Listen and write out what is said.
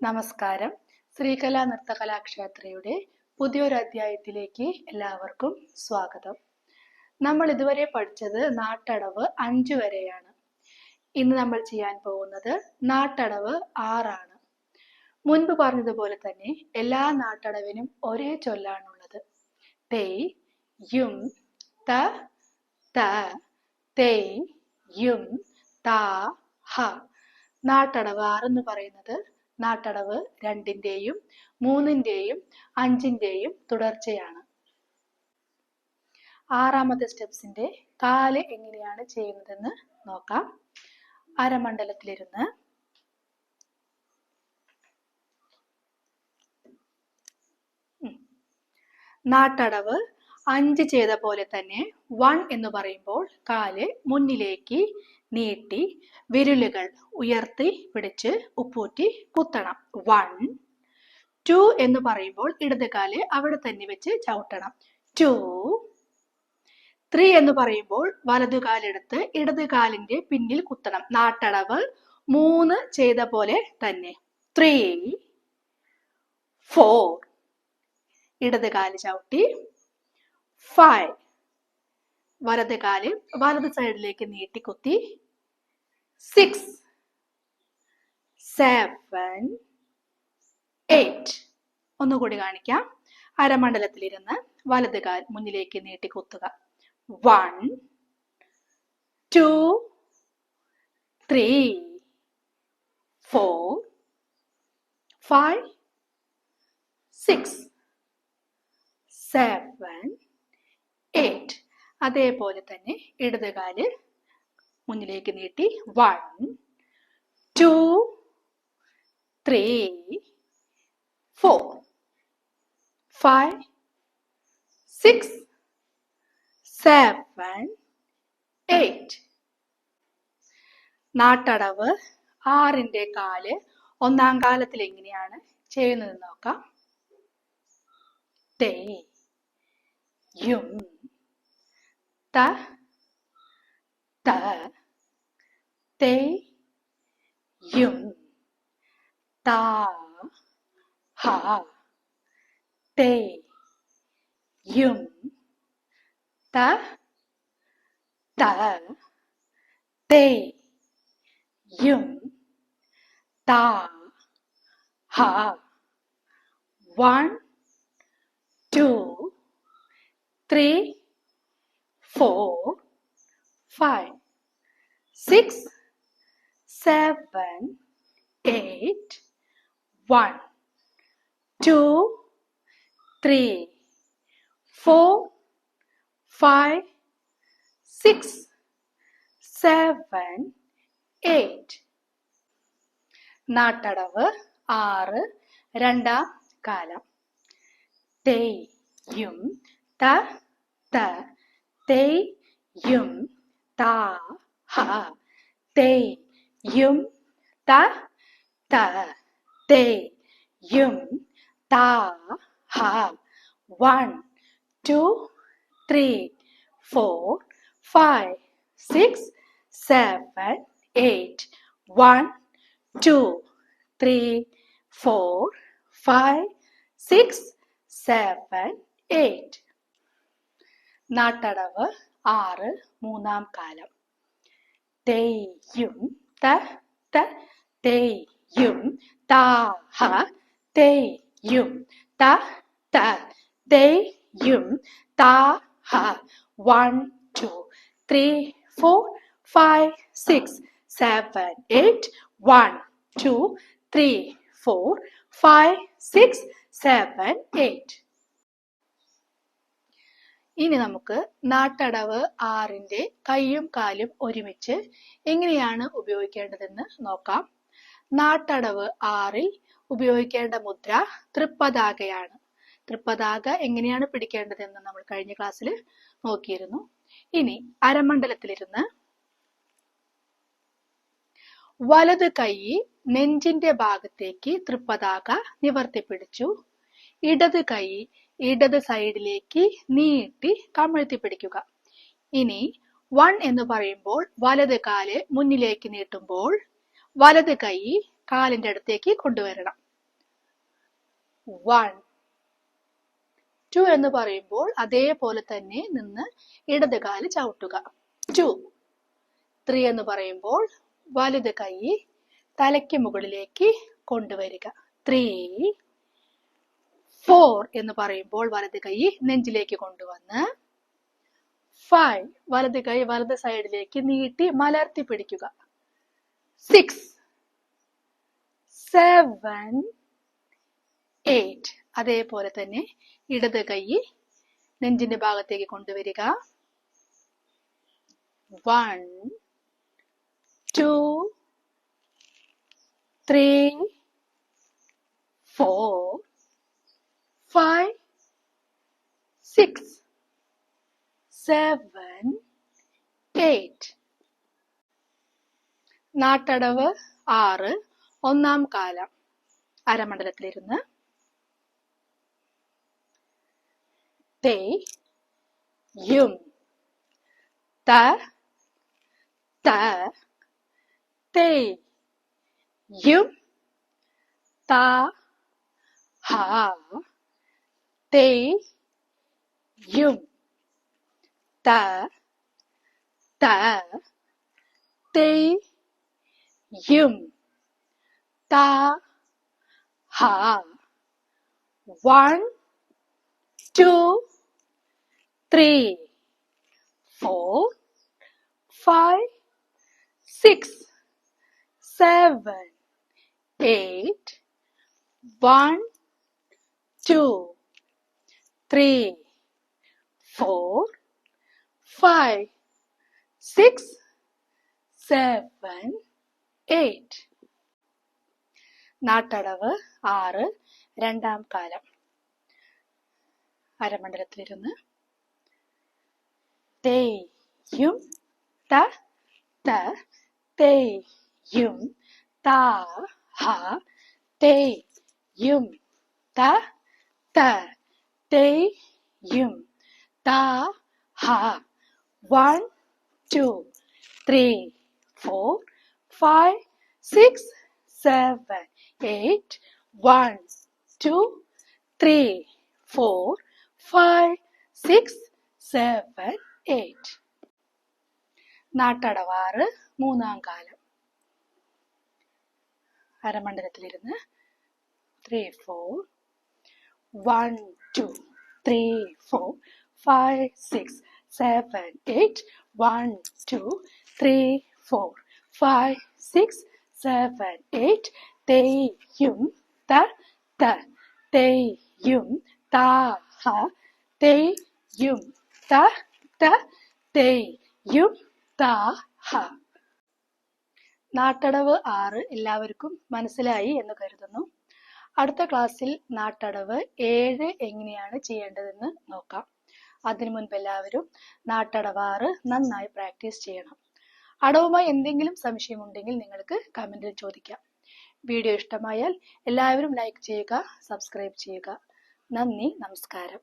നമസ്കാരം. ശ്രീകല നൃത്തകലാക്ഷേത്രയുടെ പുതിയൊരു അധ്യായത്തിലേക്ക് എല്ലാവർക്കും സ്വാഗതം. നമ്മൾ ഇതുവരെ പഠിച്ചത് നാട്ടടവ് അഞ്ചു വരെയാണ്. ഇന്ന് നമ്മൾ ചെയ്യാൻ പോകുന്നത് നാട്ടടവ് ആറാണ്. മുൻപ് പറഞ്ഞതുപോലെ തന്നെ എല്ലാ നാട്ടടവിനും ഒരേ ചൊല്ലാണുള്ളത്. തേയ് യും ത ത യും താ ഹ. നാട്ടടവ് ആറെന്ന് പറയുന്നത് നാട്ടടവ് രണ്ടിന്റെയും മൂന്നിന്റെയും അഞ്ചിന്റെയും തുടർച്ചയാണ് ആറാമത്തെ സ്റ്റെപ്സിന്റെ കാൽ എങ്ങനെയാണ് ചെയ്യുന്നതെന്ന് നോക്കാം അരമണ്ഡലത്തിലിരുന്ന്. നാട്ടടവ് അഞ്ച് ചെയ്ത പോലെ തന്നെ വൺ എന്ന് പറയുമ്പോൾ കാൽ മുന്നിലേക്ക് നീട്ടി വിരലുകൾ ഉയർത്തി പിടിച്ച് ഉപ്പൂറ്റി കുത്തണം. വൺ ടു എന്ന് പറയുമ്പോൾ ഇടത് കാൽ അവിടെ തന്നെ വെച്ച് ചവിട്ടണം. ടു ത്രീ എന്ന് പറയുമ്പോൾ വലതു കാലെടുത്ത് ഇടത് കാലിന്റെ പിന്നിൽ കുത്തണം. നാട്ടടവ് മൂന്ന് ചെയ്ത പോലെ തന്നെ. ത്രീ ഫോർ ഇടത് കാൽ ചവിട്ടി ഫൈവ് വലത് കാൽ വലത് സൈഡിലേക്ക് നീട്ടി കുത്തി സിക്സ് സെവൻ എയ്റ്റ് ഒന്നുകൂടി കാണിക്കാം. അരമണ്ഡലത്തിലിരുന്ന് വലത് കാൽ മുന്നിലേക്ക് നീട്ടി കുത്തുക one two three four five six seven eight അതേപോലെ തന്നെ ഇടതുകാൽ മുന്നിലേക്ക് നീട്ടി one two three four five six seven eight നാട്ടടവ് ആറിന്റെ കാൽ ഒന്നാം കാലത്തിൽ എങ്ങനെയാണ് ചെയ്യുന്നത് നോക്കാം. തേ യും ത ത തേ യും താ ഹ തേ യും ത ത തേ യും താ ഹ one two three four five six seven eight one two three four five six seven eight നാട്ടടവ് ആറ് രണ്ടാം കാലം. തേയും ത ത. they, yum, ta, ha, they, yum, ta, ta, they, yum, ta, ha. One, two, three, four, five, six, seven, eight. One, two, three, four, five, six, seven, eight. നാട്ടടവ് ആറ് മൂന്നാം കാലം. തേയും ത ത തേയും താഹ തെയ്യും തേയും ത ത തേയും Thaha. One two three four five six seven eight one two three four five six seven eight ഇനി നമുക്ക് നാട്ടടവ് ആറിന്റെ കൈയും കാലും ഒരുമിച്ച് എങ്ങനെയാണ് ഉപയോഗിക്കേണ്ടതെന്ന് നോക്കാം. നാട്ടടവ് ആറിൽ ഉപയോഗിക്കേണ്ട മുദ്ര തൃപ്പതാകയാണ്. തൃപ്പതാക എങ്ങനെയാണ് പിടിക്കേണ്ടതെന്ന് നമ്മൾ കഴിഞ്ഞ ക്ലാസ്സിൽ നോക്കിയിരുന്നു. ഇനി അരമണ്ഡലത്തിലിരുന്ന് വലത് കൈ നെഞ്ചിന്റെ ഭാഗത്തേക്ക് തൃപ്പതാക നിവർത്തിപ്പിടിച്ചു. ഇടത് കൈ ഇടത് സൈഡിലേക്ക് നീട്ടി കമഴ്ത്തി പിടിക്കുക. ഇനി വൺ എന്ന് പറയുമ്പോൾ വലത് കാൽ മുന്നിലേക്ക് നീട്ടുമ്പോൾ വലത് കൈ കാലിന്റെ അടുത്തേക്ക് കൊണ്ടുവരണം. വൺ ടു എന്ന് പറയുമ്പോൾ അതേപോലെ തന്നെ നിന്ന് ഇടത് കാൽ ചവിട്ടുക. ടു ത്രീ എന്ന് പറയുമ്പോൾ വലത് കൈ തലയ്ക്ക് മുകളിലേക്ക് കൊണ്ടുവരിക. ത്രീ ഫോർ എന്ന് പറയുമ്പോൾ വലത് കൈ നെഞ്ചിലേക്ക് കൊണ്ടുവന്ന് ഫൈവ് വലത് കൈ വലത് സൈഡിലേക്ക് നീട്ടി മലർത്തി പിടിക്കുക. സിക്സ് സെവൻ എയ്റ്റ് അതേപോലെ തന്നെ ഇടത് കൈ നെഞ്ചിന്റെ ഭാഗത്തേക്ക് കൊണ്ടുവരിക. One two three four five six, seven, eight. നാട്ടടവ് ആറ് ഒന്നാം കാലം. അരമണ്ഡലത്തിലിരുന്ന്. തേ യും. ത ത തേ യും. ത ഹ தே யும் த த தே யும் த ஹ one, two, three, four, five, six, seven, eight, one, two, three four, five, six, seven, eight. നാട്ടടവ് ആറ് രണ്ടാം കാലം അരമണ്ഡലത്തിലിരുന്ന് തേയും ത ത തേയും താ ഹ തേയും ത ത തേയും ta ഹ one two three four five six seven eight one two three four five six seven eight നാട്ടടവാറ് മൂന്നാം കാലം. അരമണ്ഡലത്തിലിരുന്ന് three four one two three four five six seven eight one two three four five six seven eight തേയും ത ത തേയും താ ഹ തേയും ത ത തേയും താ ഹ നാട്ടടവ് ആറ് എല്ലാവർക്കും മനസ്സിലായി എന്ന് കരുതുന്നു. അടുത്ത ക്ലാസ്സിൽ നാട്ടടവ് ഏഴ് എങ്ങനെയാണ് ചെയ്യേണ്ടതെന്ന് നോക്കാം. അതിനു മുൻപ് എല്ലാവരും നാട്ടടവാറ് നന്നായി പ്രാക്ടീസ് ചെയ്യണം. അടവുമായി എന്തെങ്കിലും സംശയമുണ്ടെങ്കിൽ നിങ്ങൾക്ക് കമന്റിൽ ചോദിക്കാം. വീഡിയോ ഇഷ്ടമായാൽ എല്ലാവരും ലൈക്ക് ചെയ്യുക സബ്സ്ക്രൈബ് ചെയ്യുക. നന്ദി നമസ്കാരം.